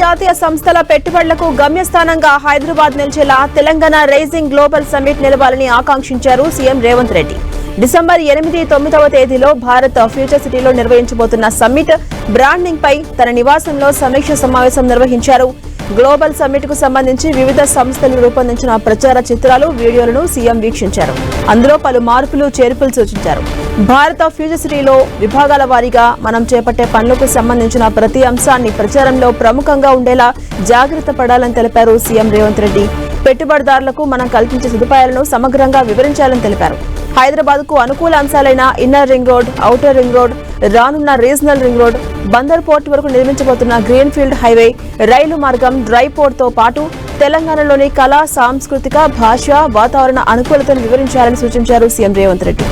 అంతర్జాతీయ సంస్థల పెట్టుబడులకు గమ్యస్థానంగా హైదరాబాద్ నిలిచేలా తెలంగాణ రైజింగ్ గ్లోబల్ సమ్మిట్ నిలవాలని ఆకాంక్షించారు సీఎం రేవంత్ రెడ్డి. డిసెంబర్ ఎనిమిది తొమ్మిదవ తేదీలో భారత్ ఫ్యూచర్ సిటీలో నిర్వహించబోతున్న సమ్మిట్ బ్రాండింగ్ పై తన నివాసంలో సమీక్ష సమావేశం నిర్వహించారు. గ్లోబల్ సమ్మిట్కు సంబంధించి వివిధ సంస్థలు రూపొందించిన ప్రచార చిత్రాలు వీడియోలను సీఎం వీక్షించారు. అందులో పలు మార్పులు చేర్పులు సూచించారు. భారత ఫ్యూచర్ సిటీలో విభాగాల వారీగా మనం చేపట్టే పనులకు సంబంధించిన ప్రతి అంశాన్ని ప్రచారంలో ప్రముఖంగా ఉండేలా జాగ్రత్త పడాలని తెలిపారు సీఎం రేవంత్ రెడ్డి. పెట్టుబడిదారులకు మనం కల్పించే సదుపాయాలను సమగ్రంగా వివరించాలని తెలిపారు. హైదరాబాద్కు అనుకూల అంశాలైన inner ring road outer ring road రానున్న regional ring road Bandar port వరకు నిర్మించబోతున్న గ్రీన్ ఫీల్డ్ హైవే రైలు మార్గం డ్రై పోర్ట్తో పాటు తెలంగాణలోని కళా సాంస్కృతిక భాష వాతావరణ అనుకూలతను వివరించాలని సూచించారు సీఎం రేవంత్ రెడ్డి.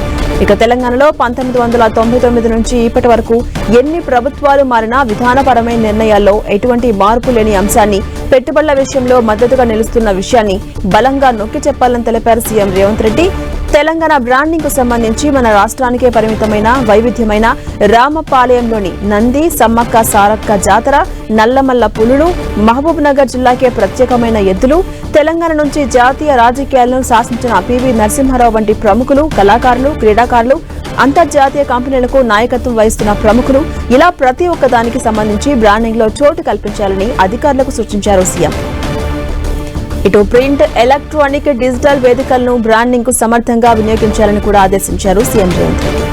ఇక తెలంగాణలో పంతొమ్మిది వందల తొంభై తొమ్మిది నుంచి ఇప్పటి వరకు ఎన్ని ప్రభుత్వాలు మారినా విధానపరమైన నిర్ణయాల్లో ఎటువంటి మార్పు లేని అంశాన్ని పెట్టుబడుల విషయంలో మద్దతుగా నిలుస్తున్న విషయాన్ని బలంగా నొక్కి చెప్పాలని తెలిపారు సీఎం రేవంత్ రెడ్డి. తెలంగాణ బ్రాండింగ్కు సంబంధించి మన రాష్ట్రానికే పరిమితమైన వైవిధ్యమైన రామపాలయంలోని నంది సమ్మక్క సారక్క జాతర నల్లమల్ల పులులు మహబూబ్ నగర్ జిల్లాకే ప్రత్యేకమైన ఎద్దులు తెలంగాణ నుంచి జాతీయ రాజకీయాలను శాసించిన పివి నరసింహారావు వంటి ప్రముఖులు కళాకారులు క్రీడాకారులు అంతర్జాతీయ కంపెనీలకు నాయకత్వం వహిస్తున్న ప్రముఖులు ఇలా ప్రతి ఒక్కదానికి సంబంధించి బ్రాండింగ్లో చోటు కల్పించాలని అధికారులకు సూచించారు సీఎం. ఇటు ప్రింట్ ఎలక్ట్రానిక్ డిజిటల్ వేదికలను బ్రాండింగ్కు సమర్థంగా వినియోగించాలని కూడా ఆదేశించారు సీఎం రేవంత్ రెడ్డి.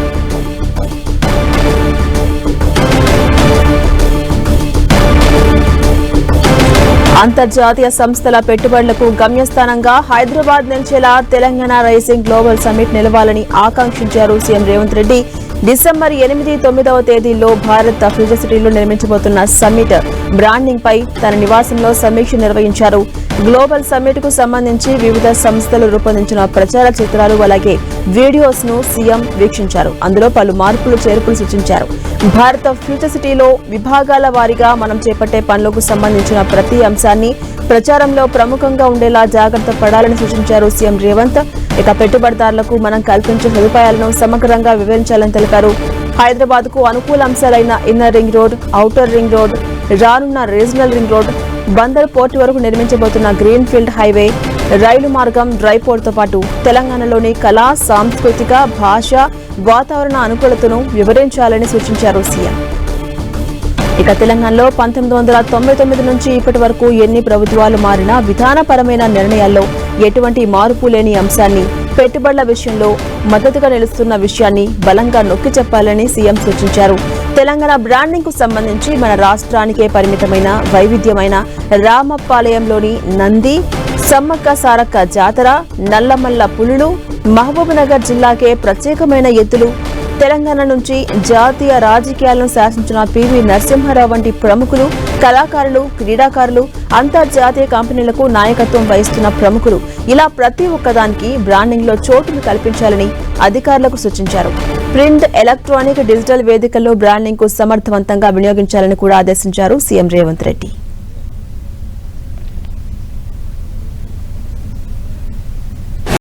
అంతర్జాతీయ సంస్థల పెట్టుబడులకు గమ్యస్థానంగా హైదరాబాద్ నిలిచేలా తెలంగాణ రైజింగ్ గ్లోబల్ సమ్మిట్ నిలవాలని ఆకాంక్షించారు సీఎం రేవంత్ రెడ్డి. డిసెంబర్ ఎనిమిది తొమ్మిదవ తేదీల్లో భారత్ ఫ్యూచర్ సిటీలో నిర్మించబోతున్న సమ్మిట్ బ్రాండింగ్ పై తన నివాసంలో సమీక్ష నిర్వహించారు. గ్లోబల్ సమ్మిట్కు సంబంధించి వివిధ సంస్థలు రూపొందించిన ప్రచార చిత్రాలు అలాగే వీడియోస్ను సీఎం వీక్షించారు. అందులో పలు మార్పులు చేర్పులు సూచించారు. భారత ఫ్యూచర్ సిటీలో విభాగాల వారీగా మనం చేపట్టే పనులకు సంబంధించిన ప్రతి అంశాన్ని ప్రచారంలో ప్రముఖంగా ఉండేలా జాగ్రత్త పడాలని సూచించారు సీఎం రేవంత్. ఇక పెట్టుబడిదారులకు మనం కల్పించే సదుపాయాలను సమగ్రంగా వివరించాలని తెలిపారు. హైదరాబాద్కు అనుకూల అంశాలైన inner ring road outer ring road రానున్న regional ring road Bandar port వరకు నిర్మించబోతున్న గ్రీన్ ఫీల్డ్ హైవే రైలు మార్గం డ్రై పోర్ట్తో పాటు తెలంగాణలోని కళా సాంస్కృతిక భాష వాతావరణ అనుకూలతను వివరించాలని సూచించారు సీఎం. ఇక తెలంగాణలో పంతొమ్మిది వందల తొంభై తొమ్మిది నుంచి ఇప్పటి వరకు ఎన్ని ప్రభుత్వాలు మారినా విధానపరమైన నిర్ణయాల్లో ఎటువంటి మార్పు లేని అంశాన్ని పెట్టుబడుల విషయంలో మద్దతుగా నిలుస్తున్న విషయాన్ని బలంగా నొక్కి చెప్పాలని సీఎం సూచించారు. తెలంగాణ బ్రాండింగ్కు సంబంధించి మన రాష్ట్రానికే పరిమితమైన వైవిధ్యమైన రామపాలయంలోని నంది సమ్మక్క సారక్క జాతర నల్లమల్ల పులులు మహబూబ్ నగర్ జిల్లాకే ప్రత్యేకమైన ఎత్తులు తెలంగాణ నుంచి జాతీయ రాజకీయాలను శాసించిన పివి నరసింహారావు వంటి ప్రముఖులు కళాకారులు క్రీడాకారులు అంతర్జాతీయ కంపెనీలకు నాయకత్వం వహిస్తున్న ప్రముఖులు ఇలా ప్రతి ఒక్కదానికి బ్రాండింగ్లో చోటును కల్పించాలని అధికారులకు సూచించారు. ప్రింట్ ఎలక్ట్రానిక్ డిజిటల్ వేదికల్లో బ్రాండింగ్కు సమర్థవంతంగా వినియోగించాలని కూడా ఆదేశించారు సీఎం రేవంత్ రెడ్డి.